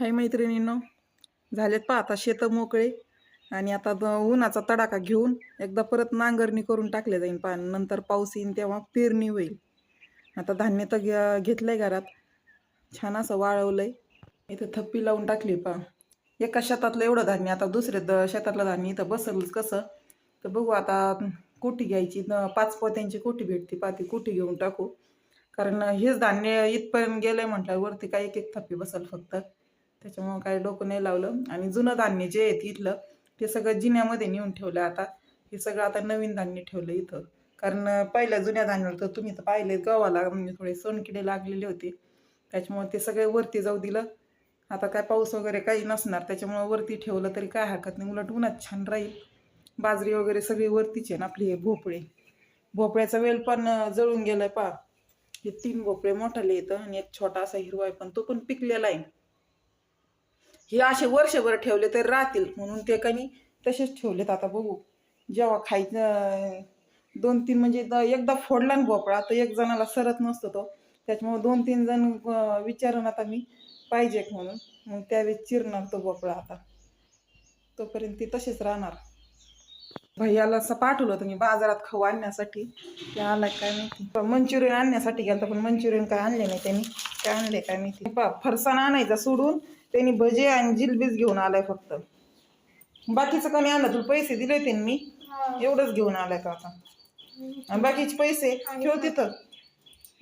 हाय मैत्रिणींनो. झालेत पहा आता शेतं मोकळे. आणि आता उन्हाचा तडाखा घेऊन एकदा परत नांगरणी करून टाकले जाईल पा नंतर पाऊस येईन तेव्हा पेरणी होईल. आता धान्य तर घे- घेतलंय घरात. छान असं वाळवलंय. इथं थप्पी लावून टाकली पहा. एका शेतातलं एवढं धान्य आता दुसऱ्या द शेतातलं धान्य इथं बसलंच कसं? तर बघू आता कोठी घ्यायची. पाच पोत्यांची कोठी भेटते पा ती कोठी घेऊन टाकू. कारण हेच धान्य इथपर्यंत गेलंय म्हटलं वरती काय एक एक थप्पी बसल फक्त. त्याच्यामुळं काय डोकं नाही लावलं. आणि जुनं धान्य जे आहे इथलं ते सगळं जिन्यामध्ये नेऊन ठेवलं आता. हे सगळं आता नवीन धान्य ठेवलं इथं. कारण पहिल्या जुन्या धान्यावर तर तुम्ही तर पाहिले गव्हाला म्हणजे थोडे सोनकिडे लागलेले होते. त्याच्यामुळे ते सगळे वरती जाऊ दिलं. आता काय पाऊस वगैरे काही नसणार. त्याच्यामुळं वरती ठेवलं तरी काय हरकत नाही. उलट उन्हात छान राहील. बाजरी वगैरे सगळी वरतीचे ना आपली हे भोपळे. भोपळ्याचा वेल पण जळून गेलाय पा हे तीन भोपळे मोठाले येतं आणि एक छोटा असा हिरवा आहे पण तो पण पिकलेला आहे. हे असे वर्षभर ठेवले तर राहतील म्हणून ते काही तसेच ठेवलेत आता बघू. जेव्हा खायचं दोन तीन म्हणजे एकदा फोडला ना भोपळा तर एक जणाला सरत नसतो तो. त्याच्यामुळे दोन तीन जण विचारून आता मी पाहिजे म्हणून. मग त्यावेळेस चिरणार तो भोपळा आता. तोपर्यंत ती तसेच राहणार. भैयाला असं पाठवलं होतं मी बाजारात खाऊ आणण्यासाठी. ते आलाय काय माहिती. मंचुरियन आणण्यासाठी गेलं पण मंचुरियन काय आणले नाही त्यांनी. काय आणले काय माहिती. फरसाण आणायचा सोडून त्यांनी भजे आणि जिलबीच घेऊन आलाय फक्त. बाकीचं कोणी आणलं? तुला पैसे दिले त्यांनी मी? एवढंच घेऊन आलाय का आता. आणि बाकीचे पैसे? ठेव तिथं.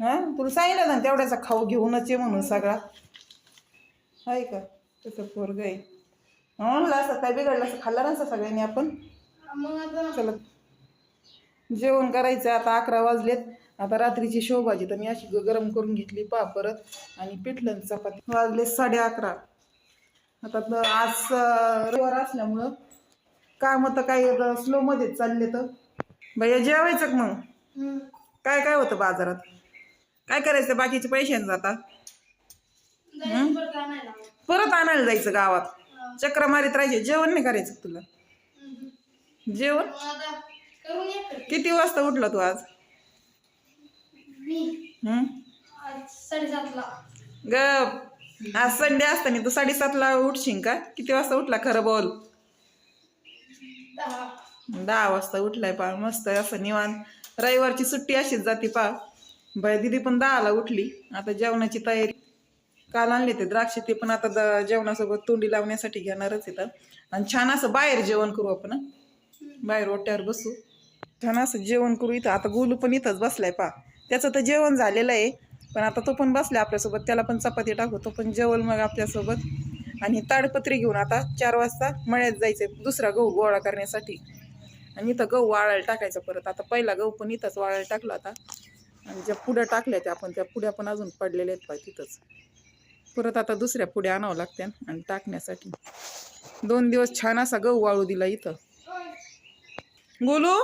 हा? तुला सांगितलं ना तेवढ्याचा खाऊ घेऊनच ये म्हणून सगळा. आहे का? तसं पोरग आहे. म्हणलं असं काय बिघडलं असं खाल्लं नसतं सगळ्यांनी आपण? चला. जेवण करायचं आता अकरा वाजलेत. आता रात्रीची शेवभाजी तर मी अशी गरम करून घेतली पा परत. आणि पिठलं चपाती. वाजले साडे अकरा. आता आज रविवार असल्यामुळं काम तर काही स्लो मध्येच चालले तर. भैया जेवायचं मग? काय काय होतं बाजारात? काय करायचं? बाकीचे पैशांचं आता? परत आणायला. जायचं गावात. चक्र मारीत राहायचे. जेवण नाही करायचं तुला? जेवण? किती वाजता उठला तू आज? ग आज संडे असताना तू साडेसातला उठशील का? किती वाजता उठला खरं बोल. दहा. वाजता उठलाय पा मस्त असं निवांत. रविवारची सुट्टी अशीच जाते पा बाय दिदी पण दहाला उठली. आता जेवणाची तयारी काल आणले ते द्राक्ष ते पण आता जेवणासोबत तोंडी लावण्यासाठी घेणारच येतं आणि छान असं बाहेर जेवण करू आपण? बाहेर ओट्यावर बसू. छान असं जेवण करू इथं. आता गोलू पण इथंच बसलाय पा त्याचं तर जेवण झालेलं आहे. पण आता तो पण बसला आपल्यासोबत. त्याला पण चपाती टाकू तो पण जेवल मग आपल्यासोबत. आणि ताडपत्री घेऊन आता चार वाजता मळ्यात जायचं दुसरा गहू गोळा करण्यासाठी. आणि इथं गहू वाळायला टाकायचा परत. आता पहिला गहू पण इथंच वाळायला टाकला आता आणि ज्या पुड्या टाकल्या त्या आपण त्या पुड्या पण अजून पडलेल्या आहेत पाय तिथंच. परत आता दुसऱ्या पुड्या आणावं लागत्या आणि टाकण्यासाठी. दोन दिवस छान असा गहू वाळू दिला इथं. गोलू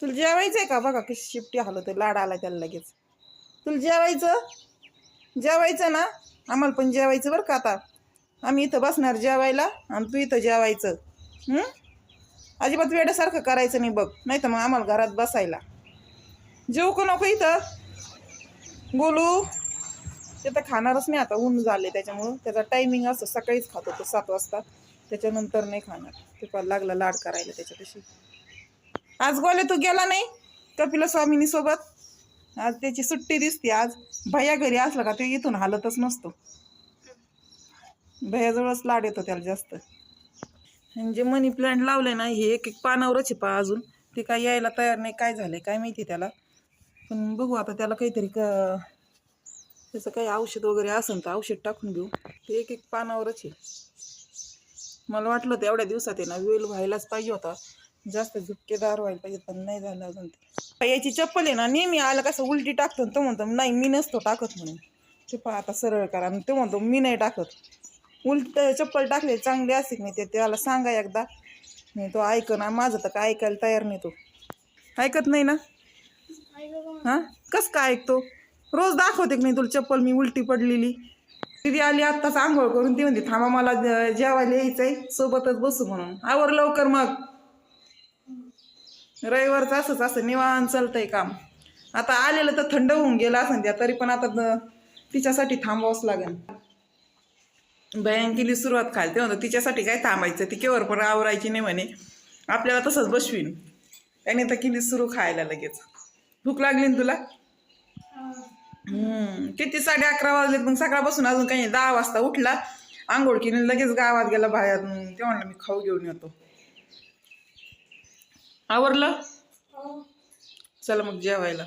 तुला जेवायचं आहे का? बघा कशी शिफ्टी हलवते लाड आला त्याला लगेच. तुला जेवायचं? जेवायचं ना? आम्हाला पण जेवायचं बरं का आता. आम्ही इथं बसणार जेवायला आणि तू इथं जेवायचं. अजिबात वेड्यासारखं करायचं नाही बघ. नाही तर मग आम्हाला घरात बसायला. जेवू का नको इथं? बोलू. ते तर खाणारच नाही आता. ऊन झाले त्याच्यामुळं. त्याचा टायमिंग असतो सकाळीच खातो तो सात वाजता. त्याच्यानंतर नाही खाणार. ते लागला लाड करायला त्याच्यापाशी. आज गोले तू गेला नाही? कपिला स्वामिनी सोबत आज त्याची सुट्टी दिसते. आज भैया घरी असला का ते इथून हालतच नसतो. भैयाजवळच लाड येतो त्याला जास्त. आणि जे मनी प्लांट लावले ना हे एक एक पानावरच आहे पा अजून. ते काय यायला तयार नाही काय झालंय काय माहिती त्याला. पण बघू आता त्याला काहीतरी क त्याचं काही औषध वगैरे असेल तर औषध टाकून घेऊ. ते एक एक पानावरच आहे. मला वाटलं होतं एवढ्या दिवसात आहे ना वेल व्हायलाच पाहिजे होता. जास्त झुपकेदार व्हायला पाहिजे पण नाही झालं अजून ते. याची चप्पल आहे ना नेहमी आलं कसं उलटी टाकतो तो म्हणतो नाही मी नसतो टाकत म्हणून. ते पहा आता सरळ करा. आणि तो म्हणतो मी नाही टाकत. उलट चप्पल टाकले चांगली असते की नाही ते त्याला सांगा एकदा. नाही तो ऐक ना माझं तर काय ऐकायला तयार नाही तो. ऐकत नाही ना? हां? कस काय ऐकतो? रोज दाखवते की नाही तुला चप्पल? मी उलटी पडलेली. दिदी आली आत्ताच आंघोळ करून ती म्हणते थांबा मला जेवायला जेवायला यायचंय. सोबतच बसू म्हणून. आवर लवकर मग. रविवारचं असंच असं निवान चालतंय काम. आता आलेलं तर थंड होऊन गेलं असं त्या तरी पण आता तिच्यासाठी थांबावंच लागेल. बयान सुरुवात खालते म्हणतो तिच्यासाठी काय थांबायचं? ती केवर पण आवरायची नाही म्हणे. आपल्याला तसंच बसवीन. त्याने तर किली सुरू खायला लगेच. भूक लागली ना तुला? हम्म किती साडे अकरा वाजलेत मग सकाळपासून अजून काही नाही. दहा वाजता उठला आंघोळ केली लगेच गावात गेला बाहेर. ते म्हणलं मी खाऊ घेऊन येतो. आवरलं? हो. चला मग जेवायला.